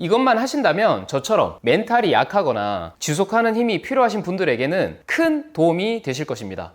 이것만 하신다면 저처럼 멘탈이 약하거나 지속하는 힘이 필요하신 분들에게는 큰 도움이 되실 것입니다.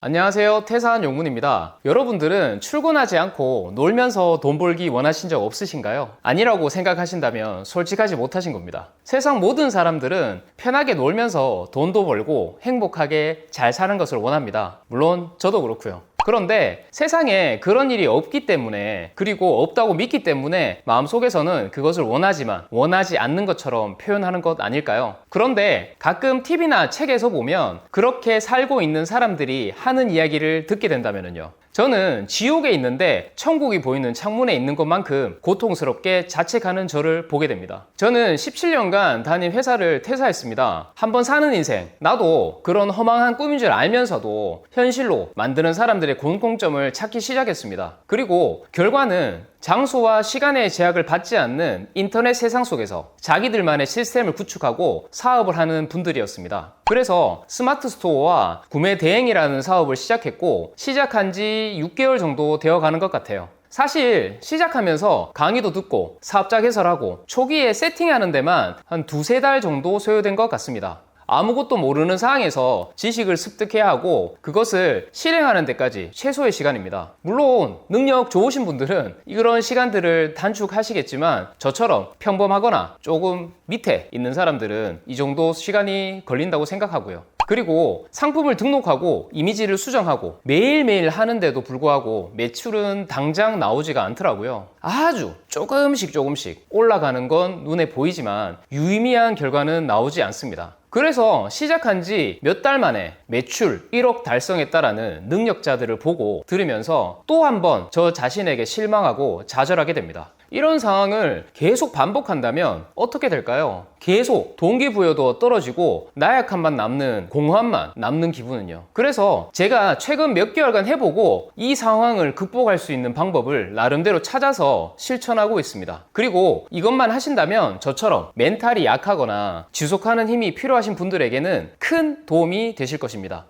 안녕하세요. 퇴사한 용문입니다. 여러분들은 출근하지 않고 놀면서 돈 벌기 원하신 적 없으신가요? 아니라고 생각하신다면 솔직하지 못하신 겁니다. 세상 모든 사람들은 편하게 놀면서 돈도 벌고 행복하게 잘 사는 것을 원합니다. 물론 저도 그렇고요. 그런데 세상에 그런 일이 없기 때문에 그리고 없다고 믿기 때문에 마음속에서는 그것을 원하지만 원하지 않는 것처럼 표현하는 것 아닐까요? 그런데 가끔 TV나 책에서 보면 그렇게 살고 있는 사람들이 하는 이야기를 듣게 된다면요. 저는 지옥에 있는데 천국이 보이는 창문에 있는 것만큼 고통스럽게 자책하는 저를 보게 됩니다. 저는 17년간 다닌 회사를 퇴사했습니다. 한번 사는 인생, 나도 그런 허망한 꿈인 줄 알면서도 현실로 만드는 사람들의 공통점을 찾기 시작했습니다. 그리고 결과는 장소와 시간의 제약을 받지 않는 인터넷 세상 속에서 자기들만의 시스템을 구축하고 사업을 하는 분들이었습니다. 그래서 스마트 스토어와 구매 대행이라는 사업을 시작했고 시작한 지 6개월 정도 되어 가는 것 같아요. 사실 시작하면서 강의도 듣고 사업자 개설하고 초기에 세팅하는 데만 한 두세 달 정도 소요된 것 같습니다. 아무것도 모르는 상황에서 지식을 습득해야 하고 그것을 실행하는 데까지 최소의 시간입니다. 물론 능력 좋으신 분들은 이런 시간들을 단축하시겠지만 저처럼 평범하거나 조금 밑에 있는 사람들은 이 정도 시간이 걸린다고 생각하고요. 그리고 상품을 등록하고 이미지를 수정하고 매일매일 하는데도 불구하고 매출은 당장 나오지가 않더라고요. 아주 조금씩 조금씩 올라가는 건 눈에 보이지만 유의미한 결과는 나오지 않습니다. 그래서 시작한 지 몇 달 만에 매출 1억 달성했다라는 능력자들을 보고 들으면서 또 한 번 저 자신에게 실망하고 좌절하게 됩니다. 이런 상황을 계속 반복한다면 어떻게 될까요? 계속 동기부여도 떨어지고 나약함만 남는 공허함만 남는 기분은요. 그래서 제가 최근 몇 개월간 해보고 이 상황을 극복할 수 있는 방법을 나름대로 찾아서 실천하고 있습니다. 그리고 이것만 하신다면 저처럼 멘탈이 약하거나 지속하는 힘이 필요하신 분들에게는 큰 도움이 되실 것입니다.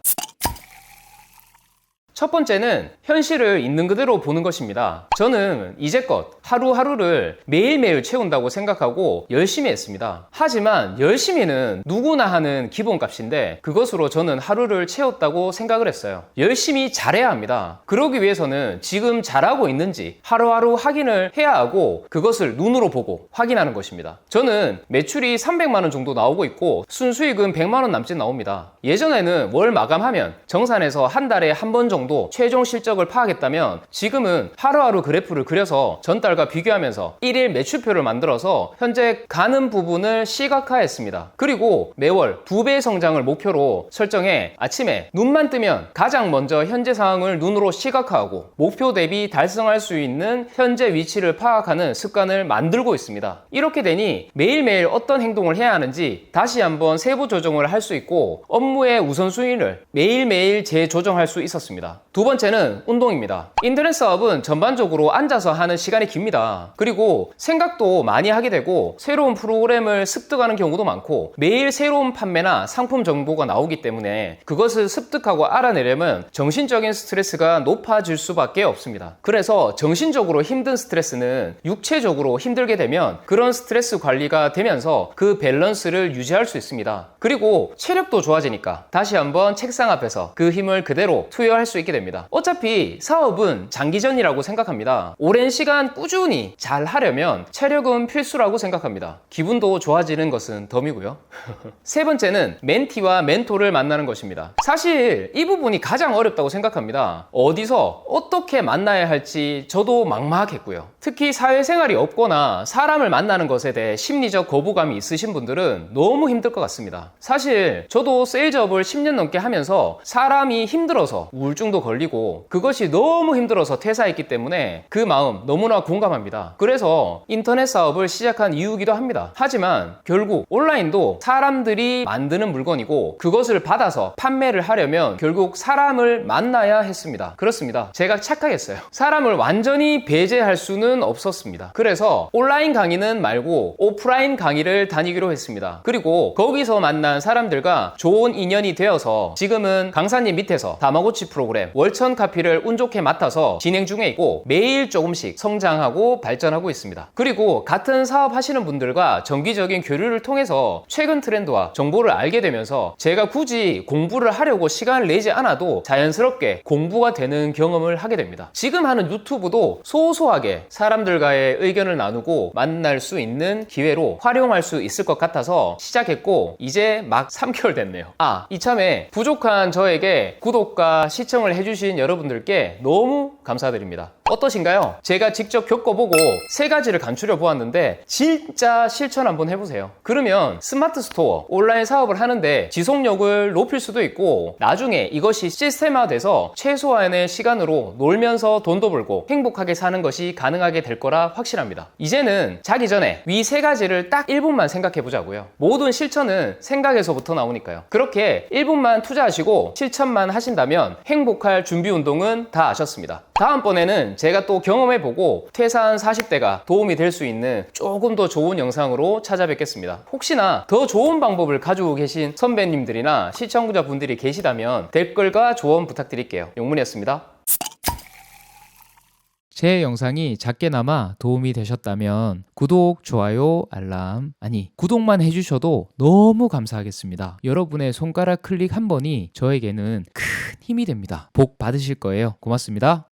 첫 번째는 현실을 있는 그대로 보는 것입니다. 저는 이제껏 하루하루를 매일매일 채운다고 생각하고 열심히 했습니다. 하지만 열심히는 누구나 하는 기본값인데 그것으로 저는 하루를 채웠다고 생각을 했어요. 열심히 잘해야 합니다. 그러기 위해서는 지금 잘하고 있는지 하루하루 확인을 해야 하고 그것을 눈으로 보고 확인하는 것입니다. 저는 매출이 300만원 정도 나오고 있고 순수익은 100만원 남짓 나옵니다. 예전에는 월 마감하면 정산해서 한 달에 한 번 정도 정도 최종 실적을 파악했다면 지금은 하루하루 그래프를 그려서 전달과 비교하면서 1일 매출표를 만들어서 현재 가는 부분을 시각화했습니다. 그리고 매월 두배 성장을 목표로 설정해 아침에 눈만 뜨면 가장 먼저 현재 상황을 눈으로 시각화하고 목표 대비 달성할 수 있는 현재 위치를 파악하는 습관을 만들고 있습니다. 이렇게 되니 매일매일 어떤 행동을 해야 하는지 다시 한번 세부 조정을 할 수 있고 업무의 우선순위를 매일매일 재조정할 수 있었습니다. 두 번째는 운동입니다. 인터넷 사업은 전반적으로 앉아서 하는 시간이 깁니다. 그리고 생각도 많이 하게 되고 새로운 프로그램을 습득하는 경우도 많고 매일 새로운 판매나 상품 정보가 나오기 때문에 그것을 습득하고 알아내려면 정신적인 스트레스가 높아질 수밖에 없습니다. 그래서 정신적으로 힘든 스트레스는 육체적으로 힘들게 되면 그런 스트레스 관리가 되면서 그 밸런스를 유지할 수 있습니다. 그리고 체력도 좋아지니까 다시 한번 책상 앞에서 그 힘을 그대로 투여할 수 있게 됩니다. 어차피 사업은 장기전이라고 생각합니다. 오랜 시간 꾸준히 잘 하려면 체력은 필수라고 생각합니다. 기분도 좋아지는 것은 덤이고요. 세 번째는 멘티와 멘토를 만나는 것입니다. 사실 이 부분이 가장 어렵다고 생각합니다. 어디서 어떻게 만나야 할지 저도 막막했고요. 특히 사회생활이 없거나 사람을 만나는 것에 대해 심리적 거부감이 있으신 분들은 너무 힘들 것 같습니다. 사실 저도 세일즈업을 10년 넘게 하면서 사람이 힘들어서 우울증 도 걸리고 그것이 너무 힘들어서 퇴사했기 때문에 그 마음 너무나 공감합니다. 그래서 인터넷 사업을 시작한 이유기도 합니다. 하지만 결국 온라인도 사람들이 만드는 물건이고 그것을 받아서 판매를 하려면 결국 사람을 만나야 했습니다. 그렇습니다. 제가 착각했어요. 사람을 완전히 배제할 수는 없었습니다. 그래서 온라인 강의는 말고 오프라인 강의를 다니기로 했습니다. 그리고 거기서 만난 사람들과 좋은 인연이 되어서 지금은 강사님 밑에서 다마고치 프로그램 월천 카피를 운 좋게 맡아서 진행 중에 있고 매일 조금씩 성장하고 발전하고 있습니다. 그리고 같은 사업 하시는 분들과 정기적인 교류를 통해서 최근 트렌드와 정보를 알게 되면서 제가 굳이 공부를 하려고 시간을 내지 않아도 자연스럽게 공부가 되는 경험을 하게 됩니다. 지금 하는 유튜브도 소소하게 사람들과의 의견을 나누고 만날 수 있는 기회로 활용할 수 있을 것 같아서 시작했고 이제 막 3개월 됐네요. 아, 이참에 부족한 저에게 구독과 시청을 해주신 여러분들께 너무 감사드립니다. 어떠신가요? 제가 직접 겪어보고 세 가지를 간추려 보았는데 진짜 실천 한번 해보세요. 그러면 스마트 스토어, 온라인 사업을 하는데 지속력을 높일 수도 있고 나중에 이것이 시스템화돼서 최소한의 시간으로 놀면서 돈도 벌고 행복하게 사는 것이 가능하게 될 거라 확실합니다. 이제는 자기 전에 위 세 가지를 딱 1분만 생각해 보자고요. 모든 실천은 생각에서부터 나오니까요. 그렇게 1분만 투자하시고 실천만 하신다면 행복할 준비 운동은 다 아셨습니다. 다음번에는 제가 또 경험해보고 퇴사한 40대가 도움이 될 수 있는 조금 더 좋은 영상으로 찾아뵙겠습니다. 혹시나 더 좋은 방법을 가지고 계신 선배님들이나 시청자분들이 계시다면 댓글과 조언 부탁드릴게요. 용문이었습니다. 제 영상이 작게나마 도움이 되셨다면 구독, 좋아요, 알람, 아니, 구독만 해주셔도 너무 감사하겠습니다. 여러분의 손가락 클릭 한 번이 저에게는 큰 힘이 됩니다. 복 받으실 거예요. 고맙습니다.